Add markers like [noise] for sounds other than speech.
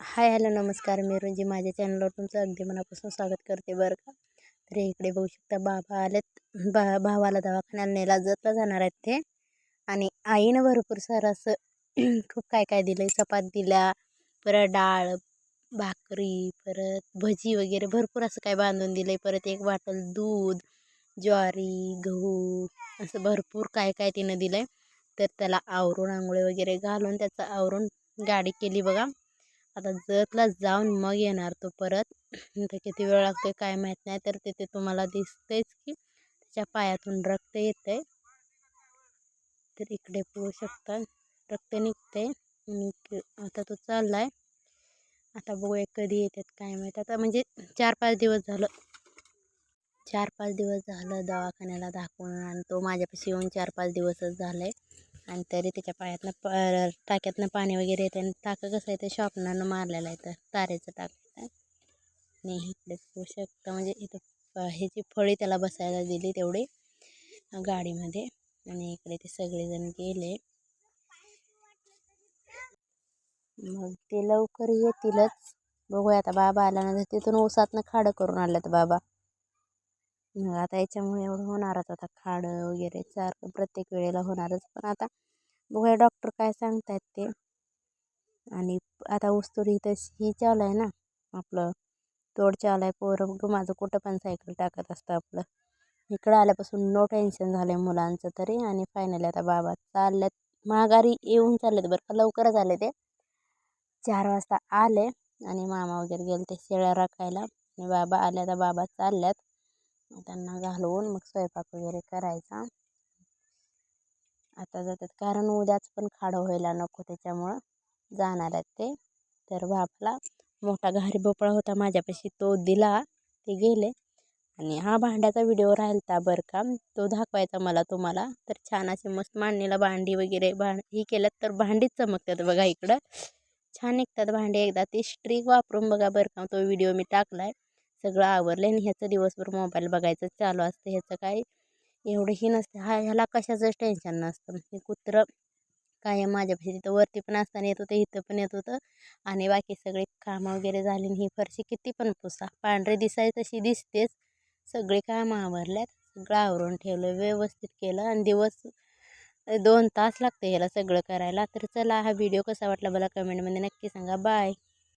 Hi hello नमस्कार. मी रुंजी माझ्या चॅनलवर तुमचं अगदी मनापासून स्वागत करते बरं का. तर इकडे बघू शकता बाबा आलेत. बा भावाला दवाखान्याला नेला जतला जाणार आहेत ते. आणि आईनं भरपूर सारं असं [clears throat] खूप काय काय दिलं आहे चपात दिल्या परत डाळ भाकरी परत भजी वगैरे. भरपूर असं काय बांधून दिलं आहे परत एक बाटल दूध ज्वारी गहू असं भरपूर काय काय तिनं दिलं आहे तर त्याला आवरून आंघोळे वगैरे घालून त्याचं आवरून गाडी केली बघा. आता जतला जाऊन मग येणार तो परत. तर किती वेळ लागतो काय माहीत नाही तर तिथे तुम्हाला दिसतेच की त्याच्या पायातून रक्त येतं आहे तर इकडे पोहू शकता रक्त निघते आता तो चालला आहे आता बघूया कधी येतात काय माहीत. आता म्हणजे चार पाच दिवस झालं. चार पाच दिवस झालं दवाखान्याला दाखवून आणि तो माझ्यापाशी येऊन चार पाच दिवसच झालं आहे आणि तरी त्याच्या पायातनं प टाक्यातनं पाणी वगैरे येते आणि टाकं कसं आहे ते शॉपनरनं मारलेलं आहे तर तारेचं टाकं आणि इकडे होऊ शकतं म्हणजे इथं ह्याची फळी त्याला बसायला दिली तेवढी गाडीमध्ये. आणि इकडे ते सगळेजण गेले. मग ते लवकर येतीलच. बघूया आता बाबा आल्यानंतर तिथून ऊसातनं खाडं करून आलं बाबा. आता याच्यामुळे एवढं होणारच. आता खाडं वगैरे सारखं प्रत्येक वेळेला होणारच. पण आता बघूया डॉक्टर काय सांगतायत ते. आणि आता ऊसतोडी तशी ही चालू आहे ना आपलं. तोड चालू आहे. पोरं माझं कुठं पण सायकल टाकत असतं आपलं. इकडं आल्यापासून नो टेन्शन झालं आहे मुलांचं तरी. आणि फायनली आता बाबा चालल्यात माघारी येऊन चाललेत बरं का. लवकरच आले ते. चार वाजता आले. आणि मामा वगैरे गेले ते शेळ्या राखायला. आणि बाबा आल्या आता बाबा चालल्यात. त्यांना घालवून मग स्वयंपाक वगैरे करायचा. आता जातात कारण उद्याच पण खाडं व्हायला नको त्याच्यामुळं जाणार आहेत ते. तर बापला मोठा घारी भोपळा होता माझ्यापाशी तो दिला ते गेले. आणि हा भांड्याचा व्हिडिओ राहिलता बरं का तो दाखवायचा मला तुम्हाला. तर छान असे मस्त मांडणीला भांडी वगैरे भांड ही केल्यात तर भांडीच चमकतात बघा इकडं. छान निघतात भांडी एकदा ती स्ट्रीक वापरून बघा बरं का तो व्हिडिओ मी टाकला आहे सगळं आवरलं आणि ह्याचं दिवसभर मोबाईल बघायचं चालू असतं. ह्याचं काय एवढंही नसतं. हा ह्याला कशाचंच टेन्शन नसतं. हे कुत्रं कायम माझ्यापाशी? तिथं वरती पण असताना येत होतं इथं पण येत होतं. आणि बाकी सगळे कामं वगैरे झाली ही फरशी किती पण पुसा. पांढरी दिसाय तशी दिसतेच. सगळे कामं आवरल्यात. सगळं आवरून ठेवलं व्यवस्थित केलं आणि दिवस दोन तास लागते ह्याला सगळं करायला. तर चला हा व्हिडिओ कसा वाटला मला कमेंटमध्ये नक्की सांगा. बाय